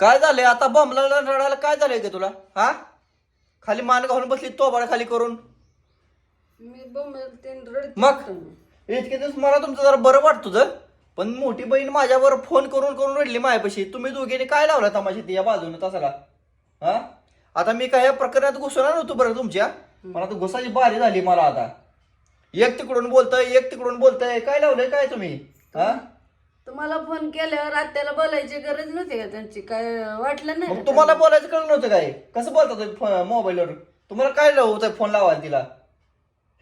काय झालंय? आता बॉम्बला रडायला काय झालंय का तुला? हा? खाली मान घालून बसली तोबाड खाली करून. मी बोंबलते रडते मग? होतो. इतके दिवस मला तुमचं जरा बरं वाटतं तुझं पण मोठी बहीण माझ्यावर फोन करून करून रडली माझ्यापाशी तुम्ही दोघीने काय लावला तमाशा या बाजूने तसाला? हा? आता मी काय या प्रकरणात घुसणार नव्हतो बरं तुमच्या? पण आता घुसाची बारी झाली मला आता. एक तिकडून बोलतय एक तिकडून बोलतय. काय लावलंय काय तुम्ही? हा? तुम्हाला फोन केल्यावर आत्याला बोलायची गरज नव्हती का त्यांची? काय वाटलं नाही मग का तुम्हाला बोलायचं कळलं नव्हतं काय? कसं बोलता तुम्ही मोबाईलवर तुम्हाला काय लावत फोन लावायला तिला?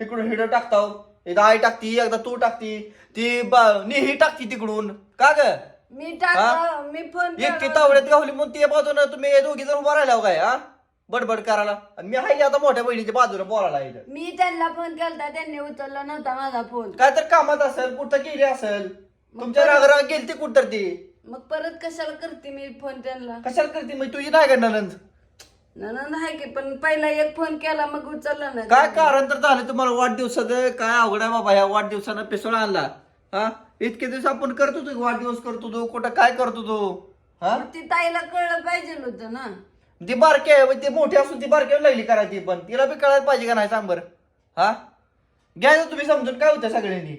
इकडून हिडं टाकताव. एकदा आई टाकती एकदा तू टाकती. ती बा- निही टाकती तिकडून. का ग? त्यांना? मी टाका मी फोन एक ती तावड्यात गावली म्हणून ते बाजूनं तुम्ही दोघी जण उभा राहिला हो काय हा? बडबड करायला. आणि मी हाय आता मोठ्या बहिणीच्या बाजूला बोलायला इथं. मी त्यांना फोन केलता त्यांनी उचलला नव्हता माझा फोन काय तर कामात असेल कुठं गेली असेल? तुमच्या रागराग गेली ती कुठं तर ती? मग परत कशाला करते मी फोन त्यांना? कशाला करते? मग तुझी नाही करणार नंद. ननंद आहे की पण पहिला एक फोन केला मग उचलला नाही काय कारण तर झालं तुम्हाला वाढदिवसाचं? काय अवघड आहे बाबा ह्या वाढदिवसानं पिसळ आणला. हा? इतके दिवस आपण करत होतो की वाढदिवस करतो तो कुठं काय करतो तो हा? मग ती ताईला कळलं पाहिजे होतं ना. ती बारकी आहे मग ती मोठी असून ती बारकी लागली करायची पण तिला बी कळायला पाहिजे का नाही सांग बरं हा घ्यायचं तुम्ही समजून काय होतं सगळ्यांनी?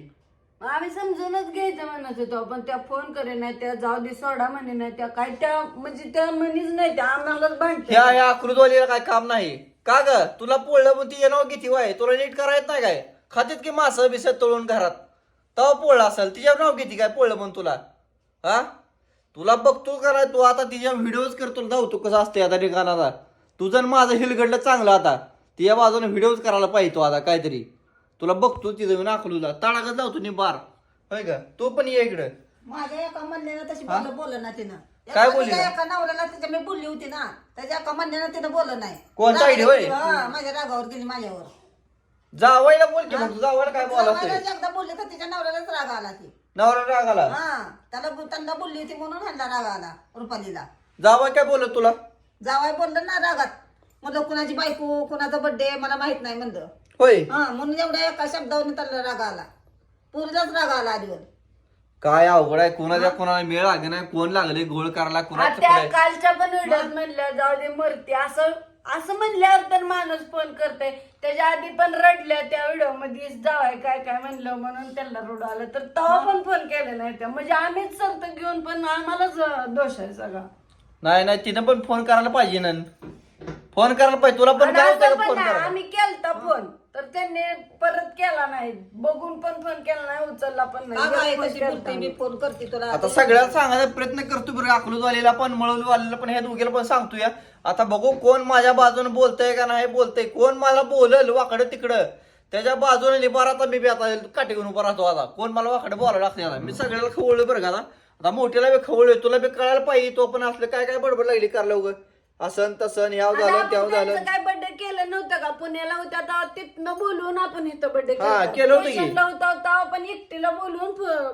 मग आम्ही समजूनच घ्यायचं म्हणत होतो पण त्या फोन करे नाही त्या जाऊ दे सोडा म्हणे नाही त्या काय त्या म्हणजे त्या म्हणीच नाही त्या आम्हालाच भांडते ह्या या अकृतवालीला काय काम नाही. का ग? तुला पोळलं पण ती नाव किती वाय. तुला नीट करायचं नाही काय? खात्यात की मासं बिस तळून घरात. तव पोळला असेल तिच्या नाव किती काय पोळलं पण तुला? हा? तुला बघतो करा तू? आता तिच्या व्हिडिओज करतो धावतो कसं असते आता ठिकाणाचा तुझं आणि माझं हिलगडलं चांगलं आता. तिच्या बाजूने व्हिडिओज करायला पाहिजे तो आता काहीतरी. तुला बघतो तिथं नाखलूला तडागत जाऊ तुम्ही बार. होय का? तो पण ये इकडं. माझ्या एका म्हणण्यानं तशी बोल बोललं ना तिनं. काय एका- बोलली तिच्या ना? एका नवऱ्याला तिच्या मी बोलली होती ना त्याच्या एका म्हणण्यानं तिनं बोललं नाही. कोणता आयडी होय? हा, माझ्या रागावर गेली माझ्यावर. जावायला बोल की मग तू जावायला काय बोला एकदा बोलली तर तिच्या नवऱ्यालाच राग आला ती नवरा रागाला हा त्याला त्यांना बोलली होती म्हणून ह्यांना राग आला रुपालीला. जावाय काय बोलत तुला? जावाय बोललं ना रागात. म्हणलं कुणाची बायको कुणाचा बर्थडे मला माहीत नाही म्हणलं. होय. हा म्हणून एवढ्या एका शब्दावरून त्याला राग आला. पुरीलाच राग आला आधीवर. काय अवघड आहे कोणाच्या कोणाला मेळ लागे नाही कोण लागले घोळ करायला कुणाचं कालच्या पण व्हिडिओत म्हणल्या जाऊ दे मरते. असं असं म्हणल्यावर तर माणूस फोन करते त्याच्या आधी पण रडल्या त्या व्हिडिओमध्ये जावाय काय काय म्हणलं म्हणून त्यांना रडू आलं. तर तेव्हा पण फोन केले नाही त्या. म्हणजे आम्हीच संत घेऊन पण आम्हालाच अं, दोष आहे सगळा. नाही नाही तिनं पण फोन करायला पाहिजे ना फोन करायला पाहिजे. तुला पण आणि काय असं होतं पण फोन नाही, करायला? आम्ही केलता फोन तर त्यांनी परत केला नाही. बघून पण फोन केला नाही उचलला पण नाही. कशी फोन बोलते केलता. मी फोन करते तुला आता सगळ्याला सांगायचा प्रयत्न करतो बरं अकलूजवालीला पण मळूलवालीला पण ह्या दोघीला पण सांगतो या आता बघू कोण माझ्या बाजूने बोलतंय का नाही बोलतंय. कोण मला बोलल वाकडं तिकडं. त्याच्या बाजूने लिबार आता मी बी आता काठी घेऊन उभा राहतो आता. कोण मला वाकडं बोलायला लागते आता. मी सगळ्याला खवळलं बरं का आता. आता मोठ्याला बी खवळलोय तुला बी कळायला पाहिजे तो पण असलं काय काय बडबड लागली करायला उगं असं तसं आता झालं त्याव झालं. काय बर्थडे केलं नव्हतं का? पुण्याला होत्या तेव्हा तिथनं बोलवून आपण इथं बर्थडे हा, केलं होतं. की. होता तेव्हा आपण एकटीला बोलवून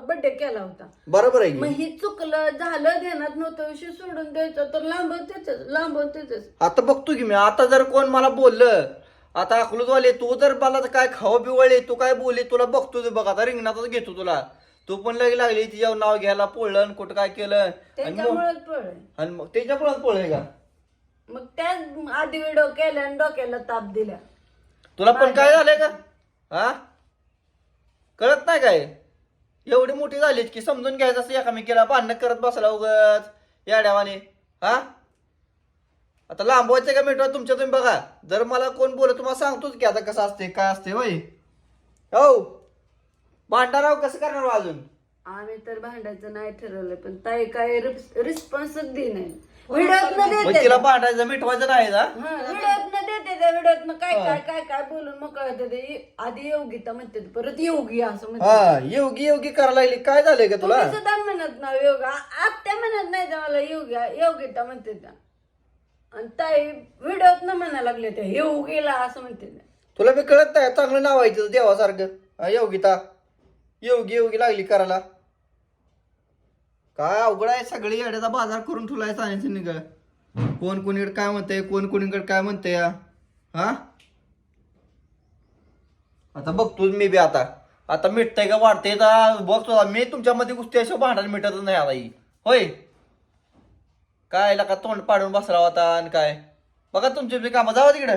बर्थडे केला होता. बरोबर आहे मग की ही चुकलं झालं ध्यानात नव्हतं विषय सोडून द्यायचं तर लांबवतेच लांबवतेच आता बघतो की मी आता जर कोण मला बोललं आता अकलूजवाले तू जर मला काय खावं बिवळे तू काय बोलली तुला बघतो ते बघ आता रिंगणातच घेतो तुला. तू पण लगे लागली तिच्या नाव घ्यायला पोळलं आणि कुठं काय केलं. आणि मग- त्याच्यामुळेच पळ आणि मग त्याच्यामुळे का? मग त्या आधी व्हिडिओ केल्या आणि डोक्याला ताप दिल्या तुला पण काय झालंय का? हा? कळत नाही काय? एवढी मोठी झाली की समजून घ्यायचं असं एकामेकीला भांडणं करत बसला उगत याड्यावाने. हा? आता लांबवायचं का मिठवा तुमच्या तुम्ही बघा. जर मला कोण बोलत तुम्हाला सांगतोच की आता कसं असते काय असते होय? हो. भांडणार कसं करणार हो अजून? आम्ही तर भांडायचं नाही ठरवलं पण ताई काय रिस्पॉन्सच दे नाही. व्हिडिओत मग देते. तिला भांडायचं मिठवायचं नाही ना? व्हिडिओत देते त्या व्हिडिओत. काय काय काय काय बोलून मग कळत ते? आधी योगिता म्हणते परत योगी असं म्हणते. हा योगी योगी करायला लागली. काय झालंय का तुला? तुम्ही सुद्धा म्हणत ना योगा. आत्या म्हणत नाही त्या मला योग्य योगिता म्हणते त्या. आणि ताई व्हिडिओत न म्हणायला लागले त्या योगीला असं म्हणते त्या. तुला मी कळत नाही चांगलं नाव आहे तिचं देवासारखं. हा, योगिता. योगी योगी लागली करायला. काय अवघड आहे सगळी येड्याचा बाजार करून ठेवलाय सांगायचं निघ कोण कोणीकडे काय म्हणतंय कोण कोणीकडे काय म्हणतंय हा? आता बघतोच मी बी आता. आता मिटतंय का वाढतंय तर बघतो मी तुमच्यामध्ये गोष्टी अशा भांडण मिटत नाही आता ही. होय? काय का तोंड पाडून बसराव आता आणि काय? बघा तुमची बी कामं. जावा तिकडे.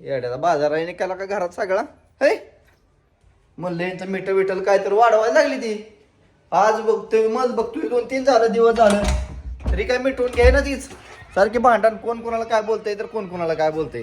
येड्याचा बाजार आहे केला का घरात सगळा? हे म्हणलं यांचं मिठं विठल काय तर वाढवायला लागली ती. आज बघतोय मग बघतोय. दोन तीन झालं दिवस झालं. तरी काय मिटवून घ्याय ना तीच. सारखी भांडण कोण कोणाला काय बोलतंय तर कोण कोणाला काय बोलतंय?